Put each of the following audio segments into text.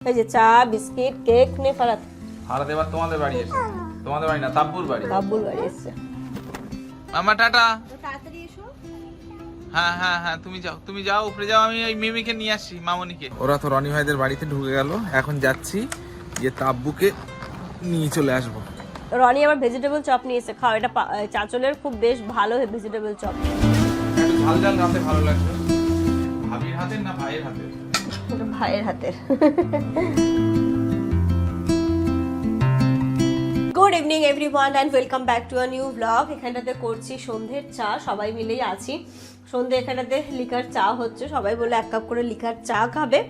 এই যে চা বিস্কিট কেক নিয়ে পালাত হারাতে এবার তোমাদের বাড়ি এসে। তোমাদের বাড়ি না তাব্বুর বাড়ি। বাবুর বাড়ি এসছে। মামা টাটা। তাড়াতাড়ি এসো। হ্যাঁ হ্যাঁ হ্যাঁ তুমি যাও তুমি যাও উপরে যাও আমি ওই মিমিকে নিয়ে আসছি মামনিকে। ওরা তো রনি ভাইদের বাড়িতে ঢুকে গেল। এখন যাচ্ছি যে তাব্বুকে নিয়ে চলে আসব। রনি আবার ভেজিটেবল চপ নিয়ে এসে খাও এটা পা- চাঁচলের খুব বেশ ভালো ভেজিটেবল চপ একটু ঝাল ঝাল রাতে ভালো লাগছে ভাবির হাতের না ভাইয়ের হাতের? ওটা ভাইয়ের হাতের। Good evening everyone and welcome back to a new blog এখানটাতে করছি সন্ধ্যের চা, সবাই মিলেই আছি। সন্ধ্যে এখানটাতে লিকার চা হচ্ছে, সবাই বলে এক কাপ করে লিকার চা খাবে,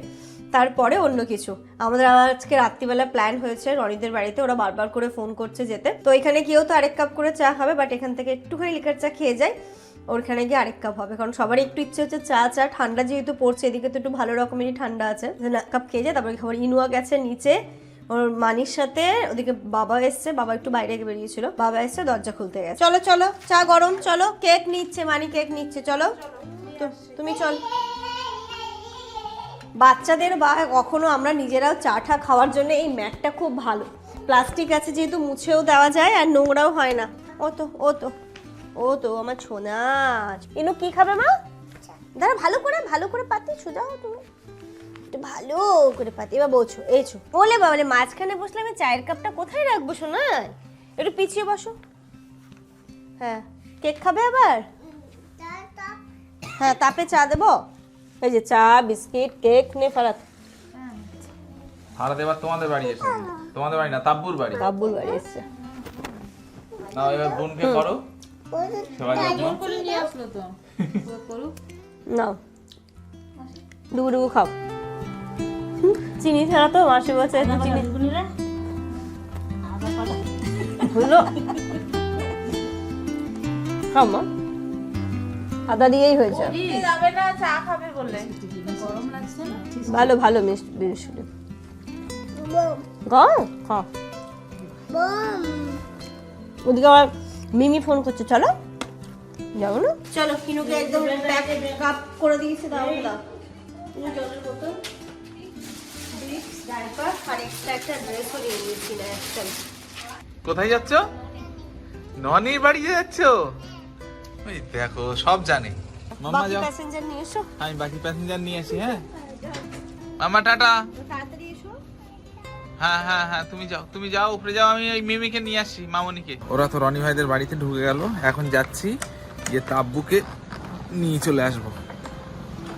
তারপরে অন্য কিছু। আমাদের আজকে রাত্রিবেলা প্ল্যান হয়েছে, রনিদের বাড়িতে, ওরা বারবার করে ফোন করছে যেতে। তো এখানে গিয়েও তো আরেক কাপ করে চা খাবে বাট এখান থেকে একটুখানি লিকার চা খেয়ে যায় ওখানে গিয়ে আরেক কাপ হবে। কারণ সবারই একটু ইচ্ছে হচ্ছে চা চা, ঠান্ডা যেহেতু পড়ছে, এদিকে তো একটু ভালো রকমেরই ঠান্ডা আছে। কাপ খেয়ে যায়, তারপরে খাবার ইনুয়া গেছে নিচে। ওর মানির সাথে ওদিকে বাবা এসছে, বাবা একটু বাইরে বেরিয়েছিল। বাবা এসছে, দরজা খুলতে গেছে। চলো চলো, চা গরম, চলো কেক নিচ্ছে, মানি কেক নিচ্ছে, চলো। তুমি চল। বাচ্চাদের বা কখনো আমরা নিজেরাও চা টা খাওয়ার জন্য এই ম্যাটটা খুব ভালো। প্লাস্টিক আছে যেহেতু মুছেও দেওয়া যায় আর নোংরাও হয় না। ও তো ও তো। ও তো আমার ছোনা ইনু কি খাবে মা? দাঁড়া ভালো করে ভালো করে পাতি সোজাও তুমি। একটু ভালো করে পাতি। এবার বলছো এইছো বলে বাবলে মাঝখানে বসলে আমি চায়ের কাপটা কোথায় রাখব শোনা একটু পিছিয়ে বসো। হ্যাঁ কেক খাবে আবার? হ্যাঁ তাপে চা দেবো। এই যে চা বিস্কিট কেক নে ফারাত। হারাতে এবার তোমাদের বাড়ি এসে তোমাদের বাড়ি না তাব্বুর বাড়ি। বাবুর বাড়ি এসছে। না এবার বোনকে করো। নাও ডুবু ডুবু খাও। চিনি ছাড়া তো মাসি চিনি। হলো খাও মা। আদা দিয়েই হয়েছে। যাবে না চা খাবে বললে গরম লাগছে না? ভালো ভালো মিষ্টি খাও। ওদিকে আবার মিমি ফোন করছে চলো। যাব না? চলো কিনুকে একদম প্যাক কাপ করে দিয়েছে দাও দাও। জলের বোতল ডাইপার আর এক্সট্রা একটা ড্রেসও নিয়ে নিয়েছি না একটা কোথায় যাচ্ছ? ননির বাড়ি যাচ্ছ? ওই দেখো সব জানে। মাম্মা বাকি যাও। প্যাসেঞ্জার নিয়ে এসো। আমি বাকি প্যাসেঞ্জার নিয়ে আসি হ্যাঁ? মামা টাটা। হ্যাঁ হ্যাঁ হ্যাঁ তুমি যাও তুমি যাও উপরে যাও আমি ওই মিমিকে নিয়ে আসছি মামনিকে। ওরা তো রনি ভাইদের বাড়িতে ঢুকে গেল। এখন যাচ্ছি যে তাব্বুকে নিয়ে চলে আসব।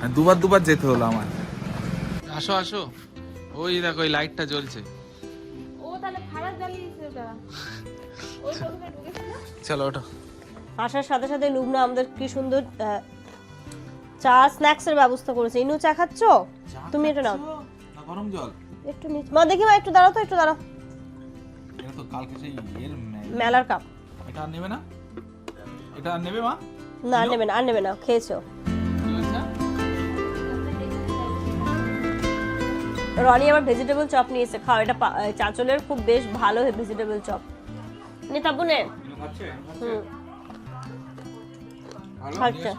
আর দুবার দুবার যেতে হলো আমার। আসো আসো। ওই দেখো ওই লাইটটা জ্বলছে। ও তাহলে খারাপ জ্বালিয়েছে ওটা। ওই প্রথমে ঢুকেছিল চলো ওঠো। আসার সাথে সাথে লুবনা আমাদের কি সুন্দর চা স্ন্যাক্স এর ব্যবস্থা করেছে। ইনু চা খাচ্ছ? তুমি এটা নাও। গরম জল। একটু নিচে। মা দেখি মা একটু দাঁড়াও তো একটু দাঁড়াও। এটা তো কালকে সেই ইয়ের মে- মেলার কাপ। এটা আর নেবে না? এটা আর নেবে মা? না আর নেবে না আর নেবে না খেয়েছো। রনি আবার ভেজিটেবল চপ নিয়ে এসে খাও এটা চাঁচলের খুব বেশ ভালো ভেজিটেবল চপ নে তাবু নে। আচ্ছা।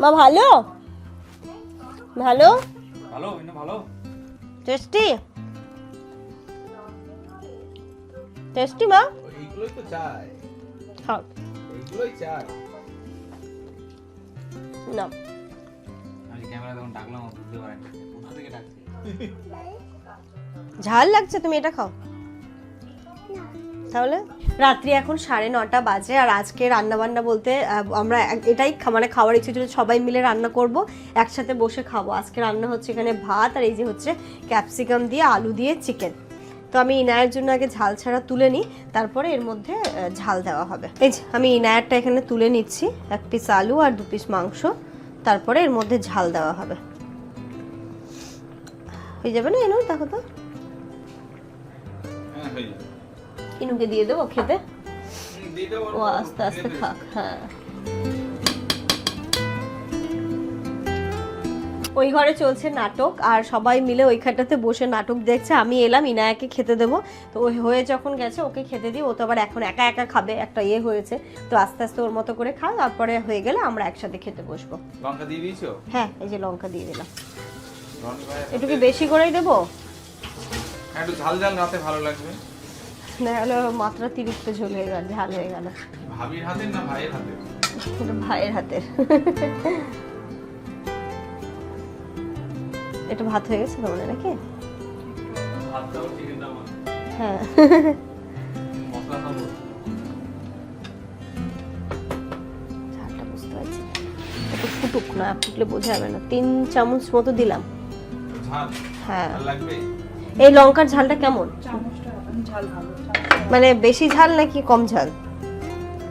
মা ভালো? ভালো? ভালো ভালো? টেস্টি টেস্টি মা এইগুলোই তো চাই। খাও এইগুলোই চাই। না। আমি ক্যামেরা তখন ডাকলাম বুঝতে পারেন। কোথা থেকে ডাকছে? ঝাল লাগছে তুমি এটা খাও। তাহলে? রাত্রি এখন সাড়ে নটা বাজে আর আজকে রান্না বান্না বলতে আমরা এটাই মানে খাওয়ার ইচ্ছে ছিল সবাই মিলে রান্না করব, একসাথে বসে খাব। আজকে রান্না হচ্ছে এখানে ভাত আর এই যে হচ্ছে ক্যাপসিকাম দিয়ে আলু দিয়ে চিকেন। তো আমি ইনায়ের জন্য আগে ঝাল ছাড়া তুলে নিই, তারপরে এর মধ্যে ঝাল দেওয়া হবে। এই যে, আমি ইনায়ারটা এখানে তুলে নিচ্ছি, এক পিস আলু আর দু পিস মাংস, তারপরে এর মধ্যে ঝাল দেওয়া হবে। হয়ে যাবে না এনো? দেখো তো। হ্যাঁ হয়ে যাবে। ইনুকে দিয়ে দেবো খেতে? ও আস্তে আস্তে খাক হ্যাঁ। ওই ঘরে চলছে নাটক আর সবাই মিলে ওইখানটাতে বসে নাটক দেখছে। আমি এলাম ইনায়াকে খেতে দেবো। তো ওই হয়ে যখন গেছে ওকে খেতে দিই। ও তো আবার এখন একা একা খাবে একটা ইয়ে হয়েছে। তো আস্তে আস্তে ওর মতো করে খা তারপরে হয়ে গেলে আমরা একসাথে খেতে বসবো। লঙ্কা দিয়ে দিয়েছ? হ্যাঁ এই যে লঙ্কা দিয়ে দিলাম। একটু কি বেশি করেই দেবো? হ্যাঁ, একটু ঝাল ঝাল রাতে ভালো লাগবে। না হলে মাত্রা তিরিক্ত ঝোল হয়ে গেল ঝাল হয়ে গেল। ভাবির হাতের না ভাইয়ের হাতের? এটা ভাইয়ের হাতের। এটা ভাত হয়ে গেছে তোমাদের নাকি? হ্যাঁ। ঝালটা বুঝতে পারছি একটু ফুটুক না ফুটলে বোঝা যাবে না। তিন চামচ মতো দিলাম। হ্যাঁ। এই লঙ্কার ঝালটা কেমন? মানে বেশি ঝাল নাকি কম ঝাল?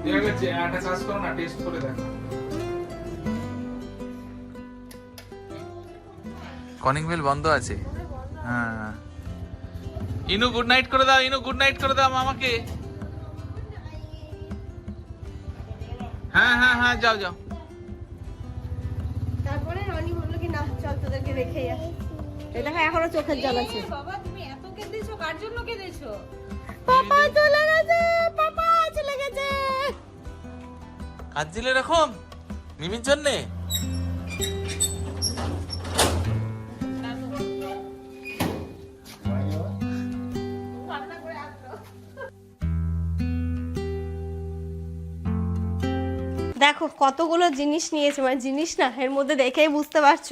ঠিক আছে একটা কাজ করো না টেস্ট করে দেখো। কনিং বেল বন্ধ আছে? হ্যাঁ। ইনু গুড নাইট করে দাও ইনু গুড নাইট করে দাও মামাকে। হ্যাঁ হ্যাঁ হ্যাঁ যাও যাও। তারপরে রনি বলল কি না চল তোদেরকে রেখে যা এই দেখো এখনও চোখের জল আছে। কেঁদেছো? কার জন্য কেঁদেছো? পাপা চলে গেছে পাপা চলে গেছে। কাঁদছিল এরকম? মিমির জন্যে? দেখো কতগুলো জিনিস নিয়েছে মানে জিনিস না এর মধ্যে দেখেই বুঝতে পারছ।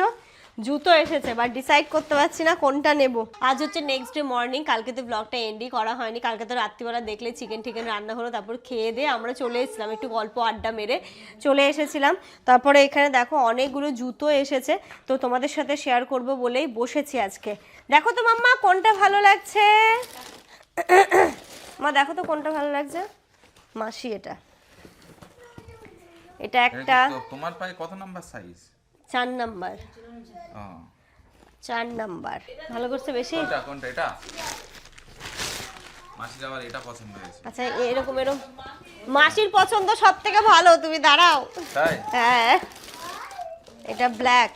জুতো এসেছে বাট ডিসাইড করতে পারছি না কোনটা নেব। আজ হচ্ছে নেক্সট ডে মর্নিং কালকে তো ব্লগটা এন্ডই করা হয়নি, কালকে তো রাত্রিবেলা দেখলে চিকেন টিকেন রান্না হলো, তারপর খেয়ে দিয়ে আমরা চলে এসেছিলাম, একটু গল্প আড্ডা মেরে চলে এসেছিলাম। তারপরে এখানে দেখো অনেকগুলো জুতো এসেছে, তো তোমাদের সাথে শেয়ার করব বলেই বসেছি আজকে। দেখো তো মাম্মা, কোনটা ভালো লাগছে? মা, দেখো তো কোনটা ভালো লাগছে। মাসি এটা। এটা একটা তোমার পায়ে কত নাম্বার সাইজ চার নাম্বার। চার নাম্বার। ভালো করছে বেশি? কোনটা কোনটা এটা? মাসির আবার এটা পছন্দ হয়েছে। আচ্ছা এরকম এরকম। মাসির পছন্দ সব থেকে ভালো তুমি দাঁড়াও। তাই? হ্যাঁ। এটা ব্ল্যাক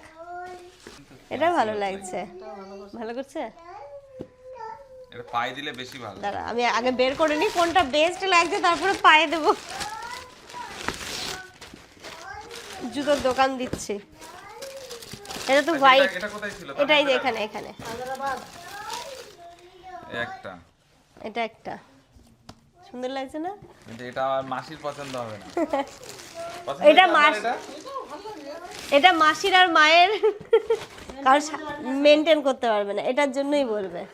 এটা ভালো লাগছে। ভালো করছে? এটা পায়ে দিলে বেশি ভালো। দাঁড়া আমি আগে বের করে নিই কোনটা বেস্ট লাগছে তারপরে পায়ে দেবো। জুতোর দোকান দিচ্ছি। এটা তো হোয়াইট এটা- এটা কোথায় ছিল? এটাই যে এখানে এখানে। একটা। এটা একটা। সুন্দর লাগছে না? কিন্তু এটা আমার মাসির পছন্দ হবে না। এটা মাস- এটা? এটা মাসির আর মায়ের। কারণ মেনটেন করতে পারবে না। এটার জন্যই বলবে।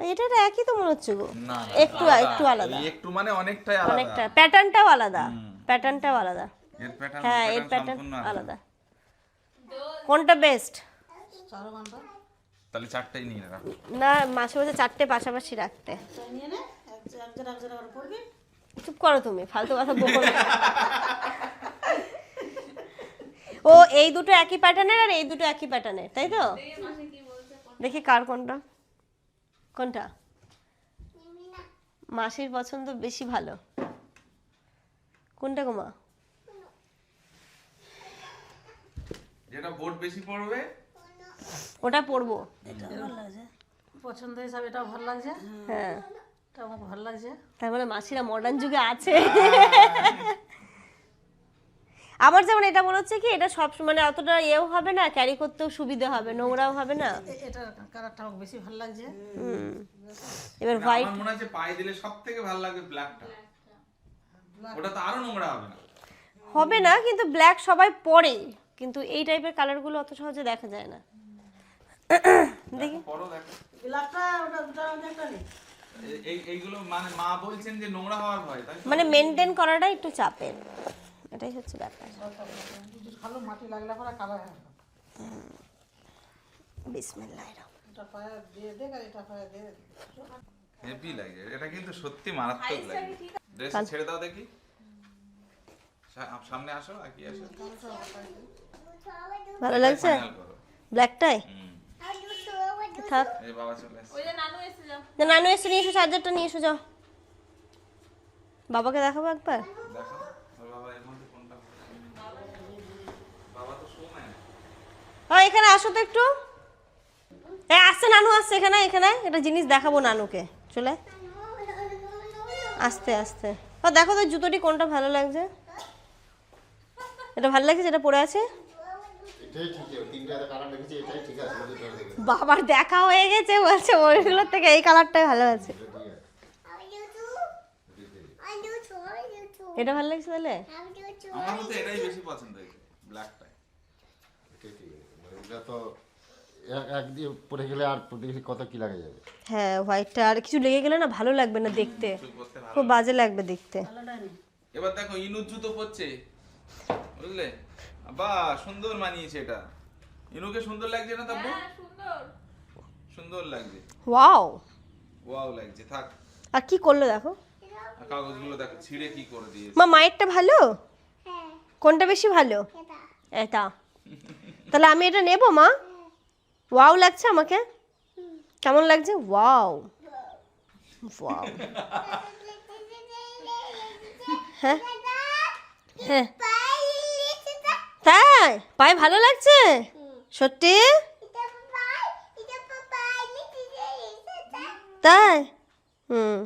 এটা একই তো মনে হচ্ছে গো। একটু একটু আলাদা। একটু মানে অনেকটাই আলাদা। অনেকটা। প্যাটার্নটাও আলাদা। প্যাটার্নটাও আলাদা। হ্যাঁ এর প্যাটার্ন আলাদা। কোনটা বেস্ট তাহলে চারটাই নিয়ে রাখো। না মাসে মাসে চারটে পাশাপাশি রাখতে। চুপ করো তুমি ফালতু কথা বলো ও এই দুটো একই প্যাটার্নের আর এই দুটো একই প্যাটার্নের তাই তো? দেখি কার কোনটা। কোনটা? মাসির পছন্দ বেশি ভালো। কোনটা গোমা যেটা বোর্ড বেশি পড়বে? ওটা পরবো পছন্দ হিসাবে এটাও ভালো লাগছে। হ্যাঁ। এটা আমার ভালো লাগছে। তার মানে মাসিরা মডার্ন যুগে আছে। আমার যেমন এটা মনে হচ্ছে কি এটা সব মানে অতটা ইয়েও হবে না ক্যারি করতেও সুবিধা হবে নোংরাও হবে না। এ- এটার কালারটা আমার বেশি ভালো লাগছে। হুম। এবার হোয়াইট আমার মনে হচ্ছে পায়ে দিলে সব থেকে ভালো লাগবে ব্ল্যাকটা ওটা তো আরও নোংরা হবে না। হবে না কিন্তু ব্ল্যাক সবাই পরে কিন্তু এই টাইপের কালারগুলো অত সহজে দেখা যায় না। দেখি। মানে মা বলছেন যে নোংরা হওয়ার ভয় মানে মেনটেন করাটা একটু চাপের। এটাই হচ্ছে ব্যাপার। মাটি লাগলে পরে কালার বিসমিল্লাহ এটা পায়ে দিয়ে দেখ আর এটা পায়ে হেভি লাগে। এটা কিন্তু সত্যি মারাত্মক লাগে। ড্রেস ছেড়ে দাও দেখি। সামনে আসো আর কি আসো। ভালো লাগছে। ব্ল্যাকটাই থাক। এই বাবা চলে আসছে। ওই যে নানু এসে যাও। না নানু এসে নিয়ে এসো চার্জারটা নিয়ে এসো যাও। বাবাকে দেখাবো একবার? দেখো ওর বাবা এর মধ্যে কোনটা ভালো? বাবা তো শোনায় হ্যাঁ এখানে আসো তো একটু। এই আসছে নানু আসছে এখানে এখানে। একটা জিনিস দেখাবো নানুকে। চলে। আস্তে আস্তে। ও দেখো তো জুতোটি কোনটা ভালো লাগছে। এটা ভালো লাগছে যেটা পরে আছে? বাবার দেখা হয়ে গেছে বলছে ওইগুলোর থেকে এই কালারটাই ভালো আছে। এটা ভালো লাগছে তাহলে? আমার মতে এটাই বেশি পছন্দ হয়েছে ব্ল্যাকটা মানে এটা তো এক- এক দিয়ে পরে গেলে আর দেখি কত কি লাগে যাবে? হ্যাঁ হোয়াইটটা আর কিছু লেগে গেলে না ভালো লাগবে না দেখতে। খুব বাজে লাগবে দেখতে। এবার দেখো ইনুর জুতো পরছে বুঝলে? বা সুন্দর মানিয়েছে এটা। ইনুকে সুন্দর লাগছে না তাব্বু? হ্যাঁ সুন্দর। সুন্দর লাগছে। ওয়াও। ওয়াও লাগছে থাক। আর কি করল দেখো? কাগজগুলো দেখো ছিঁড়ে কি করে দিয়েছে। মা মায়েরটা ভালো? কোনটা বেশি ভালো? এটা। তাহলে আমি এটা নেব মা? ওয়াও লাগছে আমাকে? কেমন লাগছে? ওয়াও। ওয়াও। হ্যাঁ। হ্যাঁ। তাই? পায়ে ভালো লাগছে? সত্যি? তাই? হুম।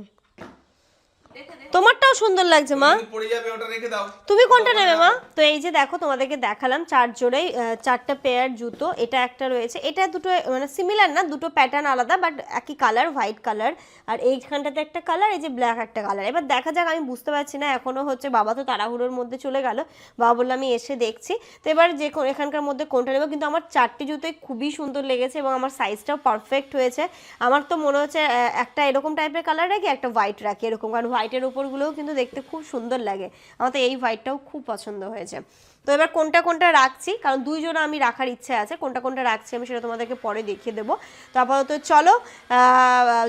তোমারটাও সুন্দর লাগছে মা। পড়ে যাবে ওটা রেখে দাও। তুমি কোনটা নেবে মা? তো এই যে দেখো তোমাদেরকে দেখালাম চার জোড়াই চারটা পেয়ার জুতো। এটা একটা রয়েছে। এটা দুটো মানে সিমিলার না দুটো প্যাটার্ন আলাদা বাট একই কালার হোয়াইট কালার আর এইখানটাতে একটা কালার এই যে ব্ল্যাক একটা কালার এবার দেখা যাক আমি বুঝতে পারছি না এখনও হচ্ছে বাবা তো তাড়াহুড়োর মধ্যে চলে গেল। বাবা বলল আমি এসে দেখছি। তো এবার যে এখানকার মধ্যে কোনটা নেব? কিন্তু আমার চারটি জুতোই খুবই সুন্দর লেগেছে এবং আমার সাইজটাও পারফেক্ট হয়েছে। আমার তো মনে হচ্ছে একটা এরকম টাইপের কালার রাখি একটা হোয়াইট রাখি এরকম। কারণ হোয়াইটের উপরগুলোও কিন্তু দেখতে খুব সুন্দর লাগে। আমার তো এই হোয়াইটটাও খুব পছন্দ হয়েছে। তো এবার কোনটা কোনটা রাখছি? কারণ দুইজন আমি রাখার ইচ্ছে আছে। কোনটা কোনটা রাখছি আমি সেটা তোমাদেরকে পরে দেখিয়ে দেবো। তো আপাতত চলো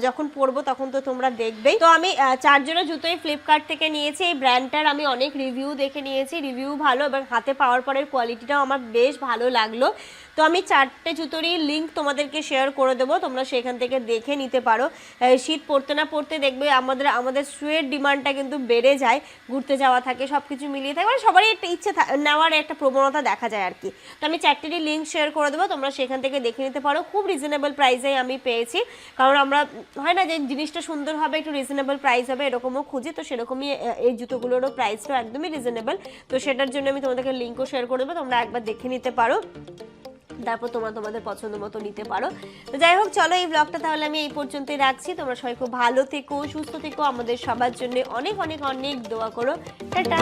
যখন পরবো তখন তো তোমরা দেখবেই। তো আমি চারজোড়া জুতোই ফ্লিপকার্ট থেকে নিয়েছি। এই ব্র্যান্ডটার আমি অনেক রিভিউ দেখে নিয়েছি। রিভিউ ভালো এবং হাতে পাওয়ার পরের কোয়ালিটিটাও আমার বেশ ভালো লাগল। তো আমি চারটে জুতোরই লিঙ্ক তোমাদেরকে শেয়ার করে দেবো। তোমরা সেখান থেকে দেখে নিতে পারো। শীত পড়তে না পড়তে দেখবে আমাদের আমাদের শুয়ের ডিমান্ডটা কিন্তু বেড়ে যায়। ঘুরতে যাওয়া থাকে সব কিছু মিলিয়ে থাকে। মানে সবারই একটা ইচ্ছে থা- নেওয়ার একটা প্রবণতা দেখা যায় আর কি। তো আমি চারটেরই লিঙ্ক শেয়ার করে দেবো, তোমরা সেখান থেকে দেখে নিতে পারো। খুব রিজনেবল প্রাইসেই আমি পেয়েছি। কারণ আমরা, হয় না যে জিনিসটা সুন্দর হবে, একটু রিজনেবল প্রাইস হবে, এরকমও খুঁজি, তো সেরকমই এই জুতোগুলোরও প্রাইসটাও একদমই রিজনেবল তো সেটার জন্য আমি তোমাদেরকে লিঙ্কও শেয়ার করে দেবো, তোমরা একবার দেখে নিতে পারো। তারপর তোমরা, তোমাদের পছন্দ মতো নিতে পারো। তো যাই হোক, চলো এই ব্লগটা তাহলে আমি এই পর্যন্তই রাখছি। তোমরা সবাই খুব ভালো থেকো, সুস্থ থেকো। আমাদের সবার জন্য অনেক অনেক অনেক দোয়া করো। টাটা!